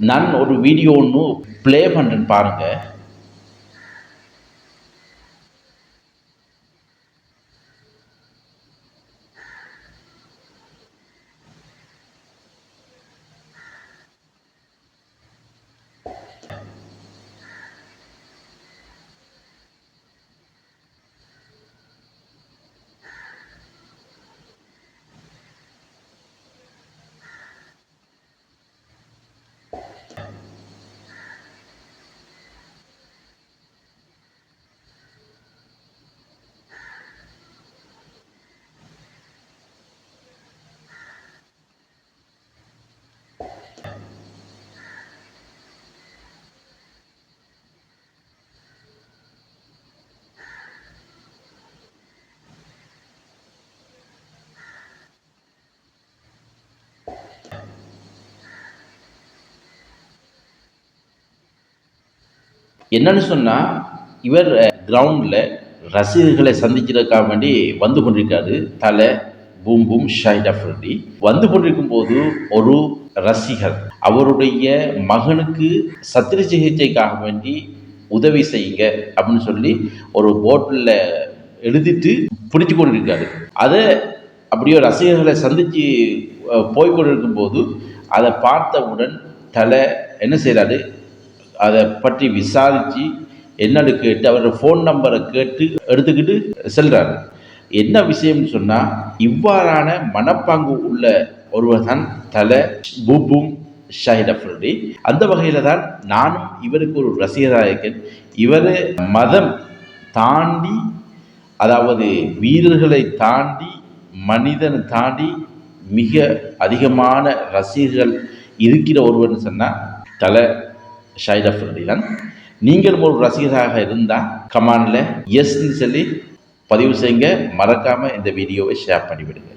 நான் ஒரு வீடியோ ஒன்று ப்ளே பண்ணுறேன் பாருங்கள் என்னன்னு சொன்னால் இவர் கிரவுண்டில் ரசிகர்களை சந்திக்கிறதுக்காக வேண்டி வந்து கொண்டிருக்காரு. தலை பூம் பூம் ஷாஹித் அஃப்ரடி வந்து கொண்டிருக்கும் போது ஒரு ரசிகர் அவருடைய மகனுக்கு சத்திர சிகிச்சைக்காக வேண்டி உதவி செய்யுங்க அப்படின்னு சொல்லி ஒரு போட்டில் எழுதிட்டு பிடிச்சு கொண்டிருக்காரு. அதை அப்படியே ரசிகர்களை சந்தித்து போய் கொண்டிருக்கும் போது அதை பார்த்தவுடன் தலை என்ன செய்கிறாரு அதை பற்றி விசாரித்து என்னன்னு கேட்டு அவரோட ஃபோன் நம்பரை கேட்டு எடுத்துக்கிட்டு செல்கிறார் என்ன விஷயம்னு சொன்னால் இவ்வாறான மனப்பாங்கு உள்ள ஒருவர் தான் தலை பூபும் ஷாஹித் அஃப்ரடி அந்த வகையில் தான் நானும் இவருக்கு ஒரு ரசிகராக இருக்கேன் இவர் மதம் தாண்டி அதாவது வீரர்களை தாண்டி மனிதனை தாண்டி மிக அதிகமான ரசிகர்கள் இருக்கிற ஒருவர்னு சொன்னால் தலை ஷாயித் அஃப்ரடி தான் நீங்களும் ஒரு ரசிகராக இருந்தால் கமானில் எஸ்ன்னு சொல்லி பதிவு செய்யுங்க. மறக்காமல் இந்த வீடியோவை ஷேர் பண்ணிவிடுங்க.